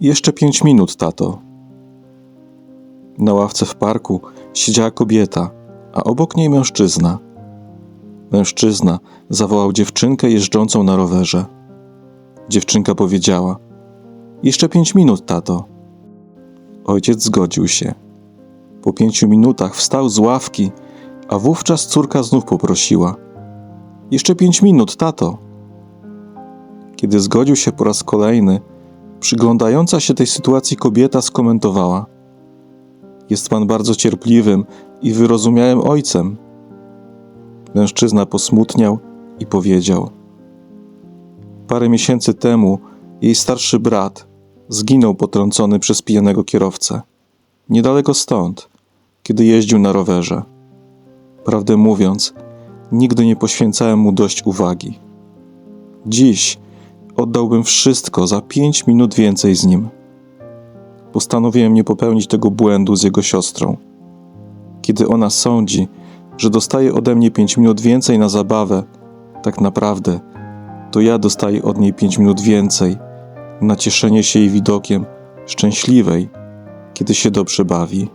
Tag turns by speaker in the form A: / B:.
A: Jeszcze pięć minut, tato. Na ławce w parku siedziała kobieta, a obok niej mężczyzna. Mężczyzna zawołał dziewczynkę jeżdżącą na rowerze. Dziewczynka powiedziała: Jeszcze pięć minut, tato. Ojciec zgodził się. Po pięciu minutach wstał z ławki, a wówczas córka znów poprosiła: Jeszcze pięć minut, tato. Kiedy zgodził się po raz kolejny, przyglądająca się tej sytuacji kobieta skomentowała: Jest pan bardzo cierpliwym i wyrozumiałym ojcem. Mężczyzna posmutniał i powiedział: Parę miesięcy temu jej starszy brat zginął potrącony przez pijanego kierowcę. Niedaleko stąd, kiedy jeździł na rowerze. Prawdę mówiąc, nigdy nie poświęcałem mu dość uwagi. Dziś oddałbym wszystko za pięć minut więcej z nim. Postanowiłem nie popełnić tego błędu z jego siostrą. Kiedy ona sądzi, że dostaje ode mnie pięć minut więcej na zabawę, tak naprawdę to ja dostaję od niej pięć minut więcej na cieszenie się jej widokiem szczęśliwej, kiedy się dobrze bawi.